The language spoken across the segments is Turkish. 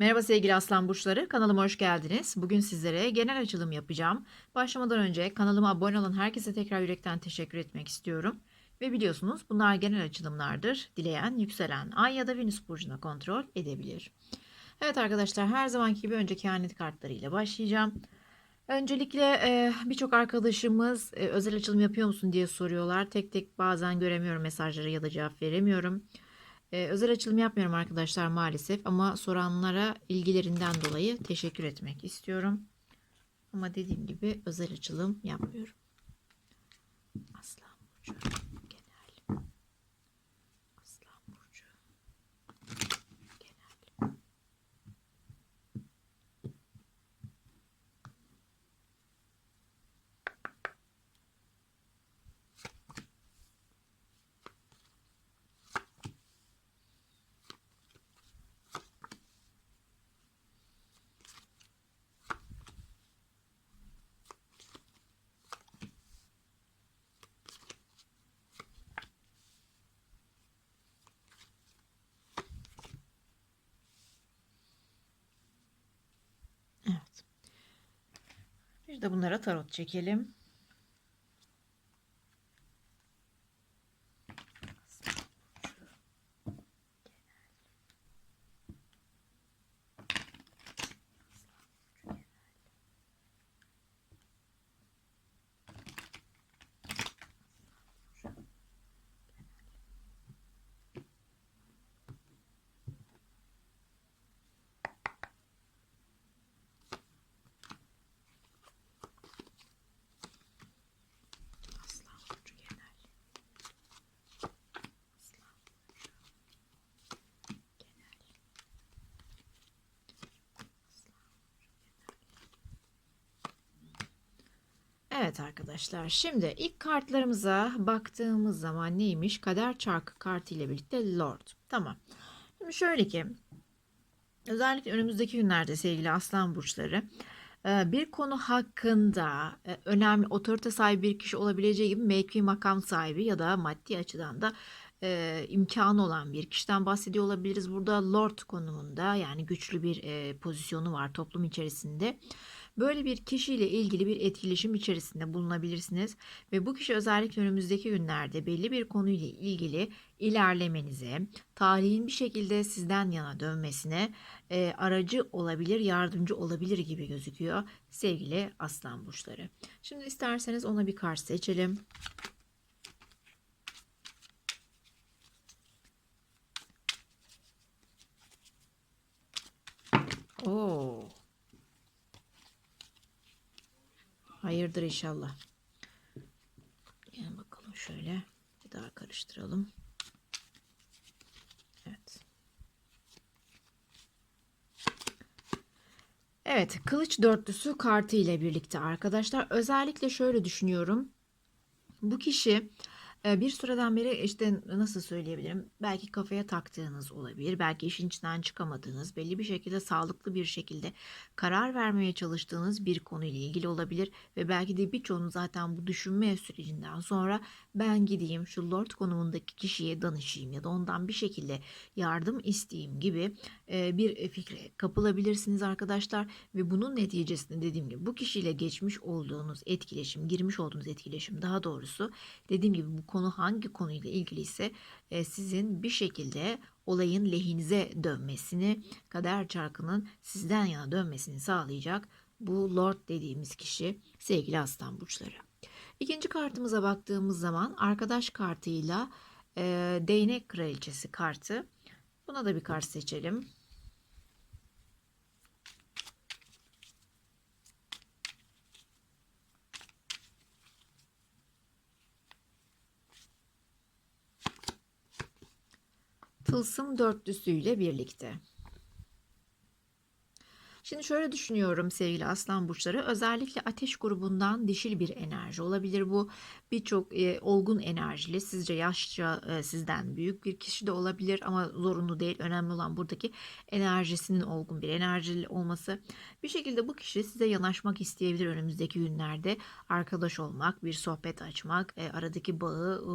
Merhaba sevgili aslan burçları, kanalıma hoş geldiniz. Bugün sizlere genel açılım yapacağım. Başlamadan önce kanalıma abone olan herkese tekrar yürekten teşekkür etmek istiyorum. Ve biliyorsunuz bunlar genel açılımlardır. Dileyen, yükselen, ay ya da venüs burcuna kontrol edebilir. Evet arkadaşlar her zamanki gibi önce kehanet kartlarıyla başlayacağım. Öncelikle e, birçok arkadaşımız e, özel açılım yapıyor musun diye soruyorlar. Tek tek bazen göremiyorum mesajları ya da cevap veremiyorum. Ee, özel açılım yapmıyorum arkadaşlar maalesef ama soranlara ilgilerinden dolayı teşekkür etmek istiyorum. Ama dediğim gibi özel açılım yapmıyorum. Aslan Burcu Bir de bunlara tarot çekelim. Evet arkadaşlar şimdi ilk kartlarımıza baktığımız zaman neymiş? Kader çarkı kartı ile birlikte Lord. Tamam. Şimdi şöyle ki özellikle önümüzdeki günlerde sevgili aslan burçları e, bir konu hakkında e, önemli otorite sahibi bir kişi olabileceği gibi mevki makam sahibi ya da maddi açıdan da e, imkanı olan bir kişiden bahsediyor olabiliriz. Burada lord konumunda yani güçlü bir e, pozisyonu var toplum içerisinde. Böyle bir kişiyle ilgili bir etkileşim içerisinde bulunabilirsiniz ve bu kişi özellikle önümüzdeki günlerde belli bir konuyla ilgili ilerlemenize, tarihin bir şekilde sizden yana dönmesine e, aracı olabilir, yardımcı olabilir gibi gözüküyor sevgili aslan burçları. Şimdi isterseniz ona bir kart seçelim. Oo. Hayırdır inşallah. Yani bakalım şöyle bir daha karıştıralım. Evet. Evet, kılıç dörtlüsü kartı ile birlikte arkadaşlar özellikle şöyle düşünüyorum. Bu kişi bir süreden beri işte nasıl söyleyebilirim? Belki kafaya taktığınız olabilir. Belki işin içinden çıkamadığınız, belli bir şekilde sağlıklı bir şekilde karar vermeye çalıştığınız bir konuyla ilgili olabilir. Ve belki de birçoğunuz zaten bu düşünme sürecinden sonra ben gideyim şu Lord konumundaki kişiye danışayım ya da ondan bir şekilde yardım isteyeyim gibi bir fikre kapılabilirsiniz arkadaşlar. Ve bunun neticesinde dediğim gibi bu kişiyle geçmiş olduğunuz etkileşim, girmiş olduğunuz etkileşim daha doğrusu dediğim gibi bu konu hangi konuyla ilgili ise sizin bir şekilde olayın lehinize dönmesini, kader çarkının sizden yana dönmesini sağlayacak bu Lord dediğimiz kişi sevgili aslan burçları. İkinci kartımıza baktığımız zaman arkadaş kartıyla e, değnek kraliçesi kartı. Buna da bir kart seçelim. Tılsım dörtlüsüyle birlikte. Şimdi şöyle düşünüyorum sevgili aslan burçları. Özellikle ateş grubundan dişil bir enerji olabilir bu. Birçok e, olgun enerjili, sizce yaşça e, sizden büyük bir kişi de olabilir ama zorunlu değil. Önemli olan buradaki enerjisinin olgun bir enerjili olması. Bir şekilde bu kişi size yanaşmak isteyebilir önümüzdeki günlerde. Arkadaş olmak, bir sohbet açmak, e, aradaki bağı e,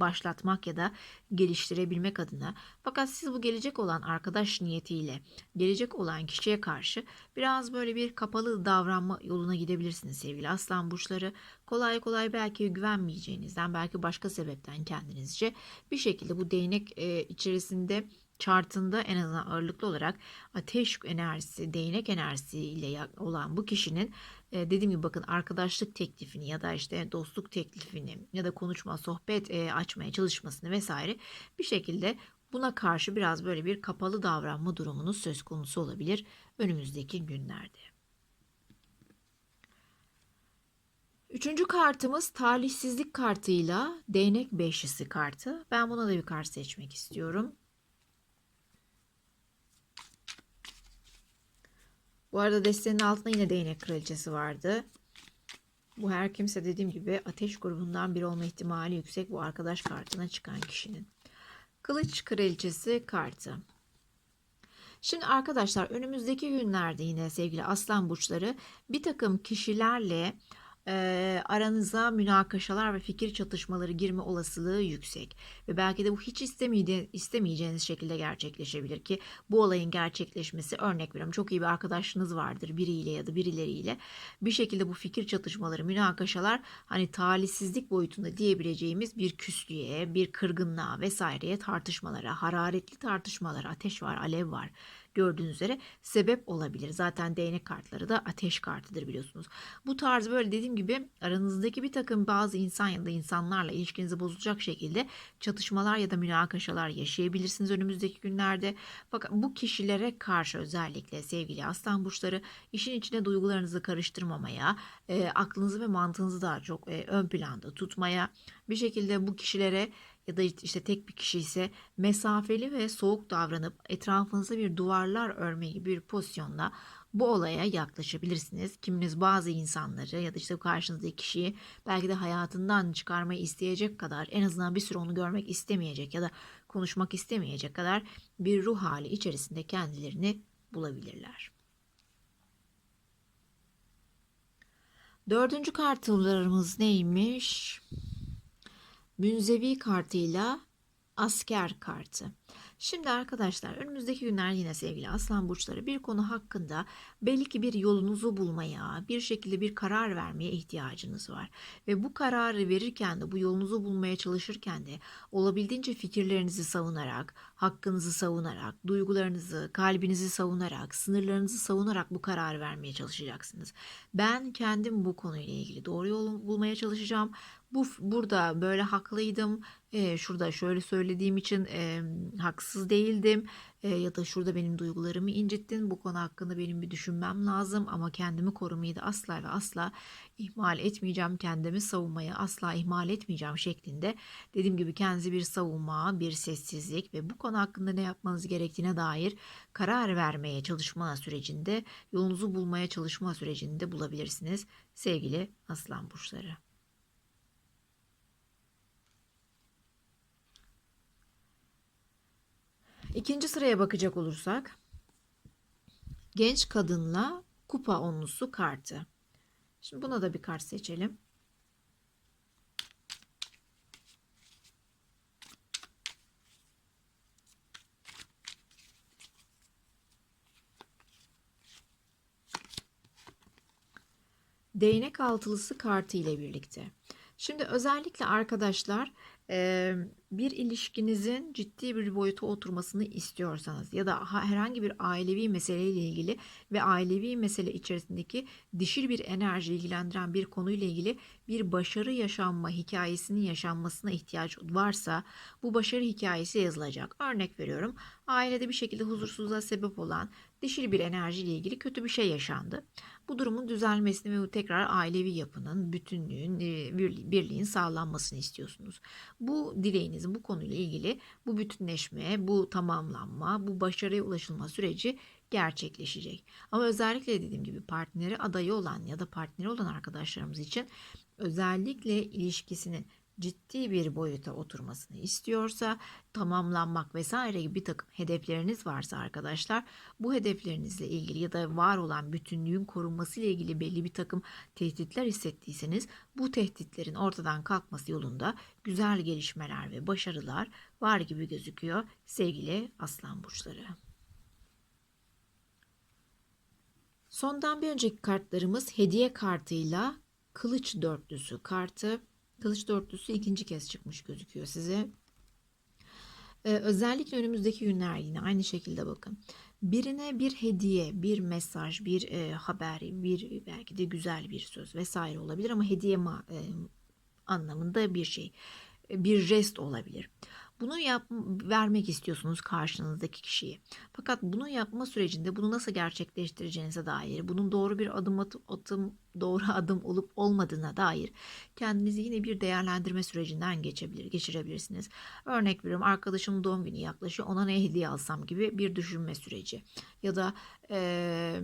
başlatmak ya da geliştirebilmek adına. Fakat siz bu gelecek olan arkadaş niyetiyle gelecek olan kişiye karşı biraz böyle bir kapalı davranma yoluna gidebilirsiniz sevgili aslan burçları. Kolay kolay belki güvenmeyeceğinizden belki başka sebepten kendinizce bir şekilde bu değnek e, içerisinde chartında en azından ağırlıklı olarak ateş enerjisi, değnek enerjisi ile olan bu kişinin e, dediğim gibi bakın arkadaşlık teklifini ya da işte dostluk teklifini ya da konuşma, sohbet e, açmaya çalışmasını vesaire bir şekilde buna karşı biraz böyle bir kapalı davranma durumunuz söz konusu olabilir önümüzdeki günlerde. Üçüncü kartımız talihsizlik kartıyla değnek beşlisi kartı. Ben buna da bir kart seçmek istiyorum. Bu arada destenin altında yine değnek kraliçesi vardı. Bu her kimse dediğim gibi ateş grubundan biri olma ihtimali yüksek bu arkadaş kartına çıkan kişinin. Kılıç kraliçesi kartı. Şimdi arkadaşlar önümüzdeki günlerde yine sevgili aslan burçları bir takım kişilerle e, aranıza münakaşalar ve fikir çatışmaları girme olasılığı yüksek. Ve belki de bu hiç istemeyeceğiniz şekilde gerçekleşebilir ki bu olayın gerçekleşmesi örnek veriyorum çok iyi bir arkadaşınız vardır biriyle ya da birileriyle bir şekilde bu fikir çatışmaları münakaşalar hani talihsizlik boyutunda diyebileceğimiz bir küslüğe bir kırgınlığa vesaireye tartışmalara hararetli tartışmalara ateş var alev var gördüğünüz üzere sebep olabilir. Zaten değnek kartları da ateş kartıdır biliyorsunuz. Bu tarz böyle dediğim gibi aranızdaki bir takım bazı insan ya da insanlarla ilişkinizi bozacak şekilde çatışmalar ya da münakaşalar yaşayabilirsiniz önümüzdeki günlerde. Fakat bu kişilere karşı özellikle sevgili aslan burçları işin içine duygularınızı karıştırmamaya, e, aklınızı ve mantığınızı daha çok e, ön planda tutmaya, bir şekilde bu kişilere ya da işte tek bir kişi ise mesafeli ve soğuk davranıp etrafınıza bir duvarlar örme gibi bir pozisyonda bu olaya yaklaşabilirsiniz. Kiminiz bazı insanları ya da işte karşınızdaki kişiyi belki de hayatından çıkarmayı isteyecek kadar en azından bir süre onu görmek istemeyecek ya da konuşmak istemeyecek kadar bir ruh hali içerisinde kendilerini bulabilirler. Dördüncü kartlarımız neymiş? Münzevi kartıyla asker kartı. Şimdi arkadaşlar önümüzdeki günler yine sevgili aslan burçları bir konu hakkında belki bir yolunuzu bulmaya, bir şekilde bir karar vermeye ihtiyacınız var. Ve bu kararı verirken de bu yolunuzu bulmaya çalışırken de olabildiğince fikirlerinizi savunarak, hakkınızı savunarak, duygularınızı, kalbinizi savunarak, sınırlarınızı savunarak bu kararı vermeye çalışacaksınız. Ben kendim bu konuyla ilgili doğru yolu bulmaya çalışacağım bu burada böyle haklıydım. E, şurada şöyle söylediğim için e, haksız değildim. E, ya da şurada benim duygularımı incittin. Bu konu hakkında benim bir düşünmem lazım ama kendimi korumayı da asla ve asla ihmal etmeyeceğim. Kendimi savunmayı asla ihmal etmeyeceğim şeklinde. Dediğim gibi kendinizi bir savunma, bir sessizlik ve bu konu hakkında ne yapmanız gerektiğine dair karar vermeye çalışma sürecinde, yolunuzu bulmaya çalışma sürecinde bulabilirsiniz sevgili aslan burçları. İkinci sıraya bakacak olursak genç kadınla kupa onlusu kartı. Şimdi buna da bir kart seçelim. Değnek altılısı kartı ile birlikte. Şimdi özellikle arkadaşlar bir ilişkinizin ciddi bir boyuta oturmasını istiyorsanız ya da herhangi bir ailevi meseleyle ilgili ve ailevi mesele içerisindeki dişil bir enerji ilgilendiren bir konuyla ilgili bir başarı yaşanma hikayesinin yaşanmasına ihtiyaç varsa bu başarı hikayesi yazılacak. Örnek veriyorum ailede bir şekilde huzursuzluğa sebep olan dişil bir enerjiyle ilgili kötü bir şey yaşandı. Bu durumun düzelmesini ve tekrar ailevi yapının, bütünlüğün, birliğin sağlanmasını istiyorsunuz. Bu dileğinizin bu konuyla ilgili bu bütünleşme, bu tamamlanma, bu başarıya ulaşılma süreci gerçekleşecek. Ama özellikle dediğim gibi partneri adayı olan ya da partneri olan arkadaşlarımız için özellikle ilişkisinin ciddi bir boyuta oturmasını istiyorsa, tamamlanmak vesaire gibi bir takım hedefleriniz varsa arkadaşlar, bu hedeflerinizle ilgili ya da var olan bütünlüğün korunması ile ilgili belli bir takım tehditler hissettiyseniz, bu tehditlerin ortadan kalkması yolunda güzel gelişmeler ve başarılar var gibi gözüküyor sevgili aslan burçları. Sondan bir önceki kartlarımız hediye kartıyla kılıç dörtlüsü kartı. Kılıç dörtlüsü ikinci kez çıkmış gözüküyor size. Ee, özellikle önümüzdeki günler yine aynı şekilde bakın. Birine bir hediye, bir mesaj, bir e, haber, bir belki de güzel bir söz vesaire olabilir ama hediye ma- e, anlamında bir şey, e, bir jest olabilir. Bunu yap, vermek istiyorsunuz karşınızdaki kişiye. Fakat bunu yapma sürecinde bunu nasıl gerçekleştireceğinize dair, bunun doğru bir adım atım doğru adım olup olmadığına dair kendinizi yine bir değerlendirme sürecinden geçebilir, geçirebilirsiniz. Örnek veriyorum arkadaşımın doğum günü yaklaşıyor ona ne hediye alsam gibi bir düşünme süreci. Ya da eee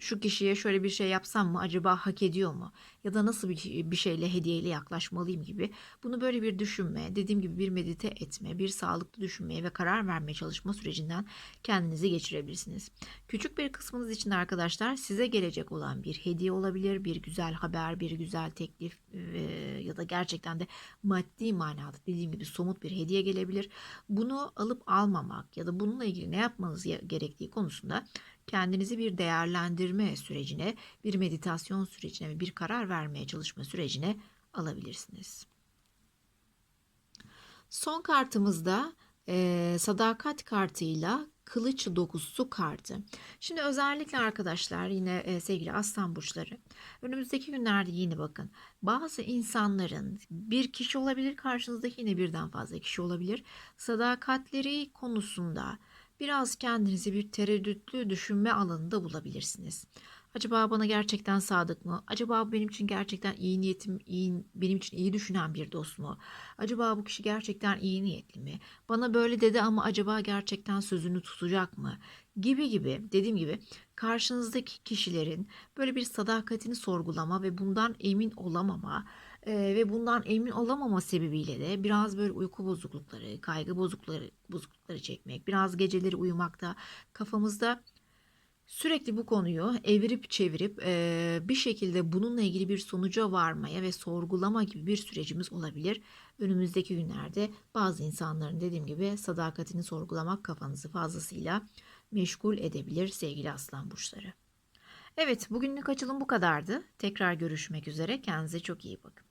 şu kişiye şöyle bir şey yapsam mı acaba hak ediyor mu? Ya da nasıl bir, bir şeyle hediyeyle yaklaşmalıyım gibi. Bunu böyle bir düşünme, dediğim gibi bir medite etme, bir sağlıklı düşünmeye ve karar vermeye çalışma sürecinden kendinizi geçirebilirsiniz. Küçük bir kısmınız için arkadaşlar size gelecek olan bir hediye olabilir, bir güzel haber, bir güzel teklif e, ya da gerçekten de maddi manada dediğim gibi somut bir hediye gelebilir. Bunu alıp almamak ya da bununla ilgili ne yapmanız gerektiği konusunda kendinizi bir değerlendirme sürecine, bir meditasyon sürecine ve bir karar vermeye çalışma sürecine alabilirsiniz. Son kartımızda e, sadakat kartıyla kılıç dokusu kartı. Şimdi özellikle arkadaşlar yine e, sevgili aslan burçları önümüzdeki günlerde yine bakın bazı insanların bir kişi olabilir karşınızdaki yine birden fazla kişi olabilir sadakatleri konusunda biraz kendinizi bir tereddütlü düşünme alanında bulabilirsiniz. Acaba bana gerçekten sadık mı? Acaba benim için gerçekten iyi niyetim, iyi, benim için iyi düşünen bir dost mu? Acaba bu kişi gerçekten iyi niyetli mi? Bana böyle dedi ama acaba gerçekten sözünü tutacak mı? Gibi gibi dediğim gibi karşınızdaki kişilerin böyle bir sadakatini sorgulama ve bundan emin olamama e, ve bundan emin olamama sebebiyle de biraz böyle uyku bozuklukları, kaygı bozuklukları, bozuklukları çekmek, biraz geceleri uyumakta kafamızda sürekli bu konuyu evirip çevirip e, bir şekilde bununla ilgili bir sonuca varmaya ve sorgulama gibi bir sürecimiz olabilir. Önümüzdeki günlerde bazı insanların dediğim gibi sadakatini sorgulamak kafanızı fazlasıyla meşgul edebilir sevgili aslan burçları. Evet bugünlük açılım bu kadardı. Tekrar görüşmek üzere. Kendinize çok iyi bakın.